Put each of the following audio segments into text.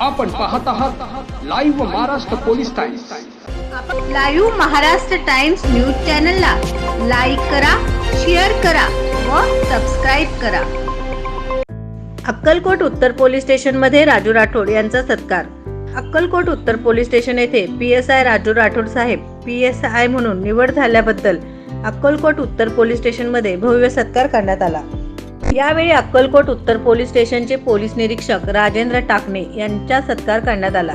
आपण पाहत आहात live Maharashtra police Times live Maharashtra Times News चॅनलला लाईक करा शेअर करा व सबस्क्राईब करा. अक्कलकोट उत्तर पोलीस स्टेशनमध्ये राजू राठोड यांचा सत्कार. अक्कलकोट उत्तर पोलीस स्टेशन येथे P S I Raju Rathod Saheb P S I म्हणून निवड झाल्याबद्दल अक्कलकोट उत्तर पोलीस स्टेशनमध्ये भव्य सत्कार करण्यात आला. यावेळी अक्कलकोट उत्तर पोलीस स्टेशनचे पोलीस निरीक्षक राजेंद्र टाकणे यांचा सत्कार करण्यात आला.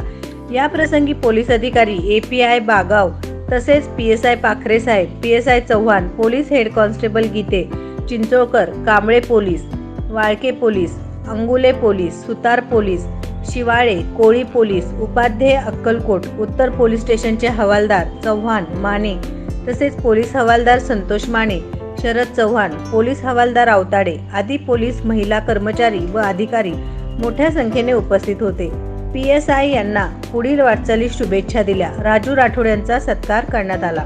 या प्रसंगी पोलीस अधिकारी ए पी आय बागाव तसेच P S I Pakhare Saheb P S I Chavan police head constable Gite Chincholkar Kamble police Walke police Angule police Sutar police Shivale Koli police Upadhyay Akkalkot उत्तर पोलीस स्टेशनचे हवालदार चव्हाण माने तसेच police हवालदार Santosh Mane Sharad Chavan police हवालदार आवताडे आदी police महिला कर्मचारी व अधिकारी मोठ्या संख्येने उपस्थित होते. पी एस आय यांना पुढील वाटचालीस शुभेच्छा दिल्या. राजू राठोड यांचा सत्कार करण्यात आला.